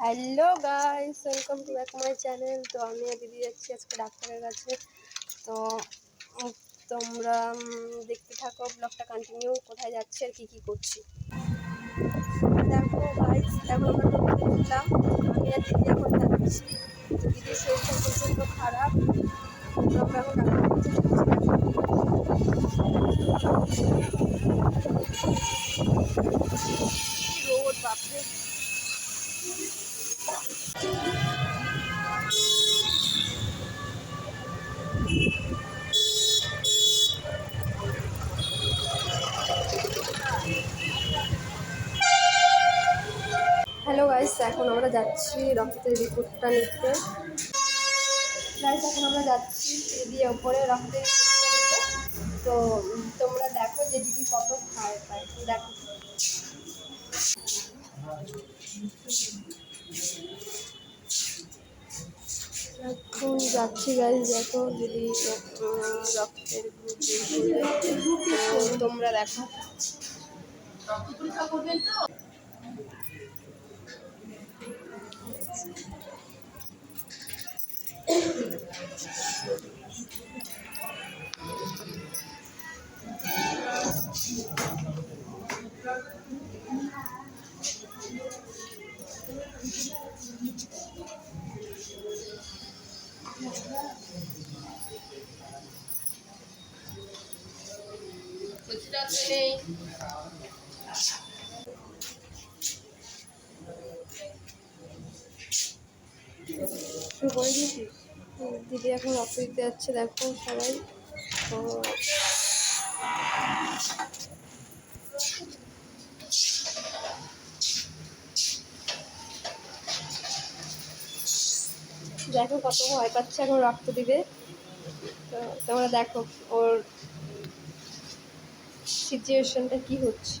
Hello guys, welcome to back my channel. তো আমি দিদি যাচ্ছি আজকে ডাক্তারের কাছে। তো তোমরা দেখতে থাকো, ব্লগটা কন্টিনিউ কোথায় যাচ্ছি আর কী কী করছি? দেখো গাইস এখন আমরা আমি আর দিদি এখন যাচ্ছি। তো দিদির শরীরটা প্রচণ্ড খারাপ। তো আমরা এখন কাছে যাচ্ছি। রোদ, বাপরে। হ্যালো গাইস এখন আমরা যাচ্ছি রক্তের রিপোর্টটা নিতে। গাইস এখন আমরা যাচ্ছি দিয়ে ওপরে রক্তের রিপোর্টটা নিতে। তো তোমরা দেখো যে দিদি কত খায় পায় দেখো এখন যাচ্ছি গাইজ দেখো যদি রক্তের গ্রুপ তোমরা দেখো। করে দিদি এখন দিতে যাচ্ছে, দেখো সবাই। দেখো কত ভয় পাচ্ছে এখন রক্ত দিবে তো তোমরা দেখো ওর সিচুয়েশনটা কি হচ্ছে?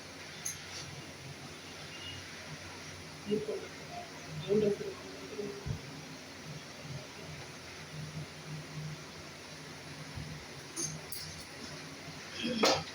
Thank you.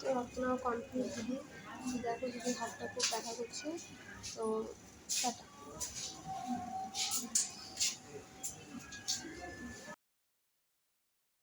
তো আপনারা কনফিউজ দিদি দিদাকে দিদি হাতটা খুব ব্যথা করছে তো টাটা